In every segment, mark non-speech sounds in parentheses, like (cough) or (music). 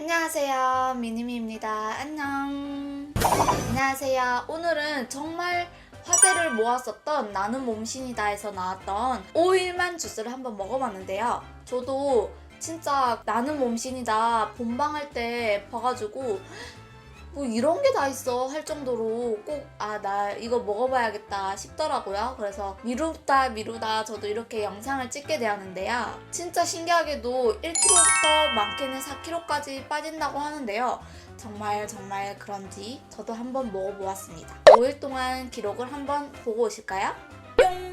안녕하세요. 미니미입니다. 안녕. 안녕하세요. 오늘은 정말 화제를 모았었던 나는 몸신이다에서 나왔던 오일만 주스를 한번 먹어봤는데요. 저도 진짜 나는 몸신이다 본방할 때 봐가지고 뭐 이런 게 다 있어 할 정도로 꼭 아 나 이거 먹어봐야겠다 싶더라고요. 그래서 미루다 미루다 저도 이렇게 영상을 찍게 되었는데요. 진짜 신기하게도 1kg부터 많게는 4kg까지 빠진다고 하는데요. 정말 정말 그런지 저도 한번 먹어보았습니다. 5일 동안 기록을 한번 보고 오실까요? 뿅!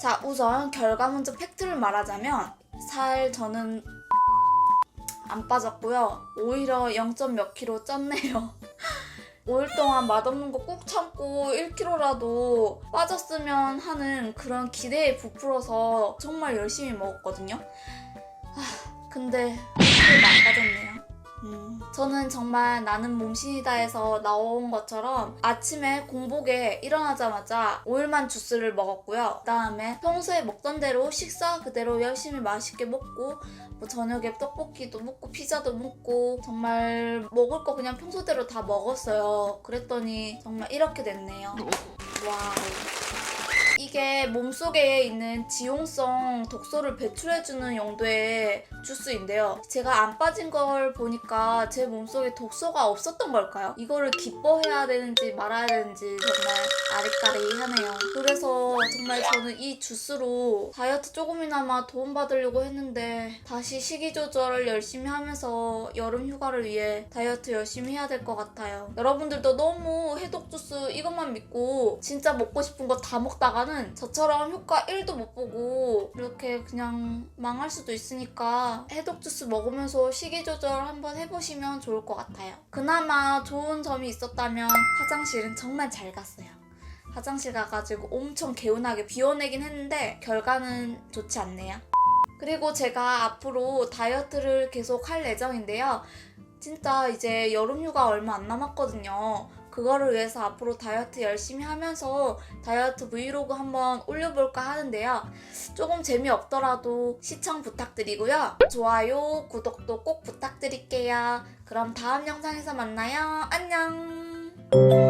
자, 우선 결과 먼저 팩트를 말하자면 살 저는 안 빠졌고요. 오히려 0. 몇 킬로 쪘네요. (laughs) 5일 동안 맛없는 거 꾹 참고 1kg라도 빠졌으면 하는 그런 기대에 부풀어서 정말 열심히 먹었거든요. 아, 근데 1kg도 안 빠졌네요. 음, 저는 정말 나는 몸신이다에서 나온 것처럼 아침에 공복에 일어나자마자 오일만 주스를 먹었고요. 그다음에 평소에 먹던 대로 식사 그대로 열심히 맛있게 먹고 뭐 저녁에 떡볶이도 먹고 피자도 먹고 정말 먹을 거 그냥 평소대로 다 먹었어요. 그랬더니 정말 이렇게 됐네요. 와우. 이게 몸속에 있는 지용성 독소를 배출해주는 용도의 주스인데요. 제가 안 빠진 걸 보니까 제 몸속에 독소가 없었던 걸까요? 이거를 기뻐해야 되는지 말아야 되는지 정말 아리까리하네요. 그래서 정말 저는 이 주스로 다이어트 조금이나마 도움받으려고 했는데 다시 식이 조절을 열심히 하면서 여름 휴가를 위해 다이어트 열심히 해야 될 것 같아요. 여러분들도 너무 해독 주스 이것만 믿고 진짜 먹고 싶은 거 다 먹다가 는 저처럼 효과 1도 못 보고 이렇게 그냥 망할 수도 있으니까 해독 주스 먹으면서 식이 조절 한번 해보시면 좋을 것 같아요. 그나마 좋은 점이 있었다면 화장실은 정말 잘 갔어요. 화장실 가가지고 엄청 개운하게 비워내긴 했는데 결과는 좋지 않네요. 그리고 제가 앞으로 다이어트를 계속 할 예정인데요. 진짜 이제 여름 휴가 얼마 안 남았거든요. 그거를 위해서 앞으로 다이어트 열심히 하면서 다이어트 브이로그 한번 올려볼까 하는데요. 조금 재미없더라도 시청 부탁드리고요. 좋아요, 구독도 꼭 부탁드릴게요. 그럼 다음 영상에서 만나요. 안녕!